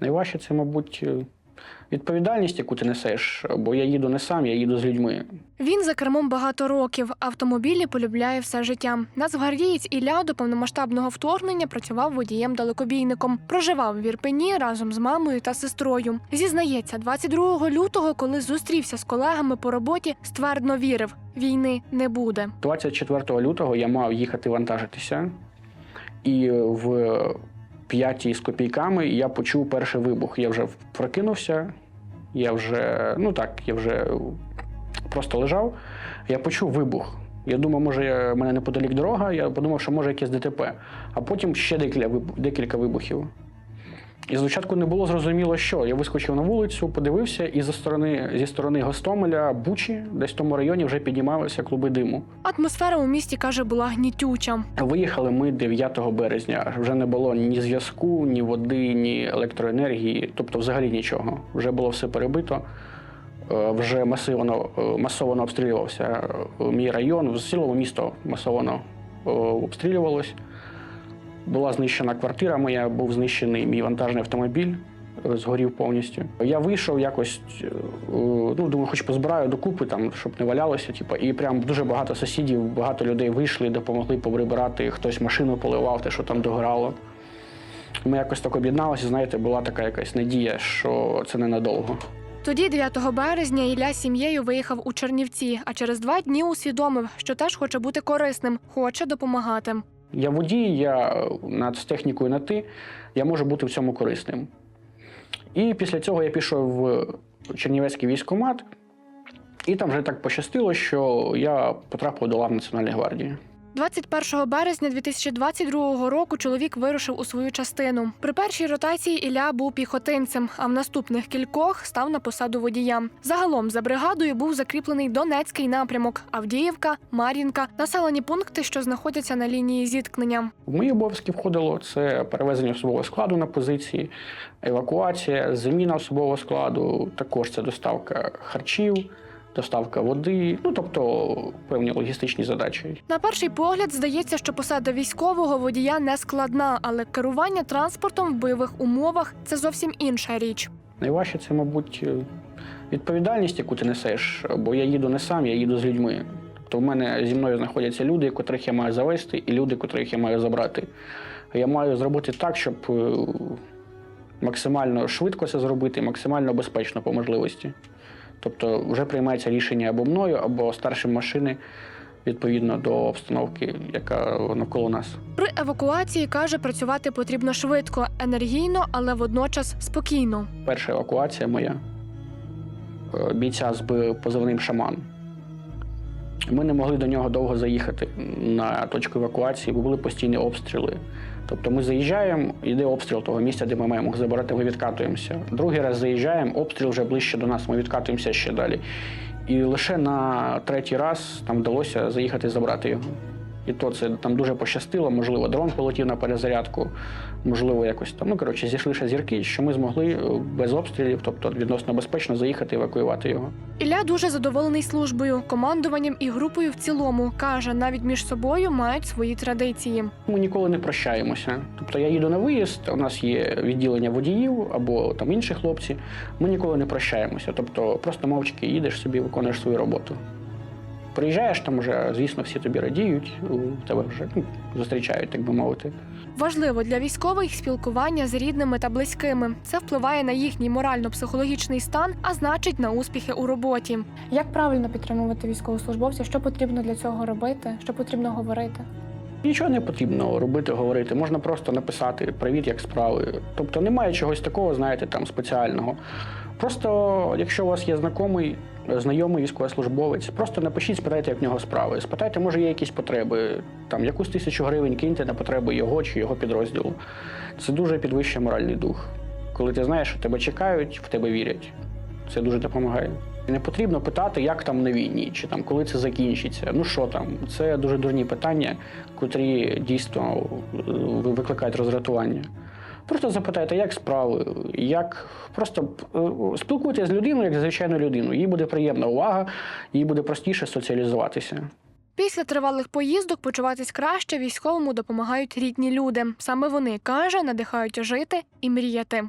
Найважче це, мабуть, е, відповідальність, яку ти несеш, бо я їду не сам, я їду з людьми. Він за кермом багато років. Автомобілі полюбляє все життя. Нацгвардієць Ілля до повномасштабного вторгнення працював водієм-далекобійником. Проживав в Ірпені разом з мамою та сестрою. Зізнається, 22 лютого, коли зустрівся з колегами по роботі, ствердно вірив: війни не буде. 24 лютого я мав їхати вантажитися, і в п'ятій з копійками я почув перший вибух. Я вже прокинувся, я вже, ну так, я вже просто лежав. Я почув вибух. Я думав, може, в мене неподалік дорога, я подумав, що може якесь ДТП. А потім ще декілька вибухів. І спочатку не було зрозуміло, що. Я вискочив на вулицю, подивився, і зі сторони, зі сторони Гостомеля, Бучі, десь в тому районі вже піднімалися клуби диму. Атмосфера у місті каже була гнітюча. Виїхали ми 9 березня. Вже не було ні зв'язку, ні води, ні електроенергії, тобто взагалі нічого. Вже було все перебито. Е, Вже масивно, е, масово обстрілювався е, мій район, ціле місто масово обстрілювалось. Була знищена квартира моя, був знищений мій вантажний автомобіль, е, згорів повністю. Я вийшов якось, е, ну думаю, хоч позбираю докупи, там, щоб не валялося. Типу, і прям дуже багато сусідів, багато людей вийшли, допомогли поприбирати, хтось машину поливав, те, що там догорало. Ми якось так об'єдналися, знаєте, була така якась надія, що це ненадовго. Тоді, 9 березня, Ілля з сім'єю виїхав у Чернівці, а через два дні усвідомив, що теж хоче бути корисним, хоче допомагати. Я водій, я над технікою на ти, я можу бути в цьому корисним. І після цього я пішов в Чернівецький військкомат, і там вже так пощастило, що я потрапив до лав Національної гвардії. 21 березня 2022 року чоловік вирушив у свою частину. При першій ротації Ілля був піхотинцем, а в наступних кількох став на посаду водія. Загалом за бригадою був закріплений Донецький напрямок, Авдіївка, Мар'їнка, населені пункти, що знаходяться на лінії зіткнення. В мої обов'язки входило це перевезення особового складу на позиції, евакуація, заміна особового складу, також це доставка харчів, доставка води, ну тобто певні логістичні задачі. На перший погляд здається, що посада військового водія не складна, але керування транспортом в бойових умовах це зовсім інша річ. Найважче це, мабуть, е, відповідальність, яку ти несеш, бо я їду не сам, я їду з людьми. Тобто в мене зі мною знаходяться люди, котрих я маю завести, і люди, котрих я маю забрати. Я маю зробити так, щоб е, максимально швидко це зробити, максимально безпечно по можливості. Тобто вже приймається рішення або мною, або старшим машини відповідно до обстановки, яка навколо нас. При евакуації каже, працювати потрібно швидко, енергійно, але водночас спокійно. Перша евакуація моя е, бійця з позивним шаман. Ми не могли до нього довго заїхати на точку евакуації, бо були постійні обстріли. Тобто ми заїжджаємо, йде обстріл того місця, де ми маємо забирати, ми відкатуємося. Другий раз заїжджаємо, обстріл вже ближче до нас, ми відкатуємося ще далі. І лише на третій раз нам вдалося заїхати і забрати його. І то це там дуже пощастило, можливо, дрон полетів на перезарядку, можливо, якось там. Ну, коротше, зійшлися зірки, що ми змогли е, без обстрілів, тобто відносно безпечно заїхати евакуювати його. Ілля дуже задоволений службою, командуванням і групою в цілому. каже, навіть між собою мають свої традиції. Ми ніколи не прощаємося. Тобто я їду на виїзд, у нас є відділення водіїв або там інші хлопці. Ми ніколи не прощаємося. Тобто просто мовчки їдеш собі, виконуєш свою роботу. Приїжджаєш там вже, звісно, всі тобі радіють, у тебе вже ну, зустрічають, так би мовити. Важливо для військових спілкування з рідними та близькими. Це впливає на їхній морально-психологічний стан, а значить на успіхи у роботі. Як правильно підтримувати військовослужбовця? Що потрібно для цього робити? Що потрібно говорити? Нічого не потрібно робити, говорити. Можна просто написати Привіт, як справи. Тобто немає чогось такого, знаєте, там спеціального. Просто, якщо у вас є знайомий, знайомий військовослужбовець, просто напишіть, спитайте, як в нього справи. Спитайте, може, є якісь потреби. Там якусь тисячу гривень киньте на потреби його чи його підрозділу. Це дуже підвищує моральний дух. Коли ти знаєш, що тебе чекають, в тебе вірять. Це дуже допомагає. Не потрібно питати, як там на війні, чи там коли це закінчиться. Ну що там? Це дуже дурні питання, котрі дійсно е, викликають роздратування. Просто запитайте, як справи, як просто е, спілкуйтесь з людиною, як з звичайною людиною. Їй буде приємна увага, їй буде простіше соціалізуватися. Після тривалих поїздок почуватись краще військовому допомагають рідні люди. Саме вони каже, надихають жити і мріяти.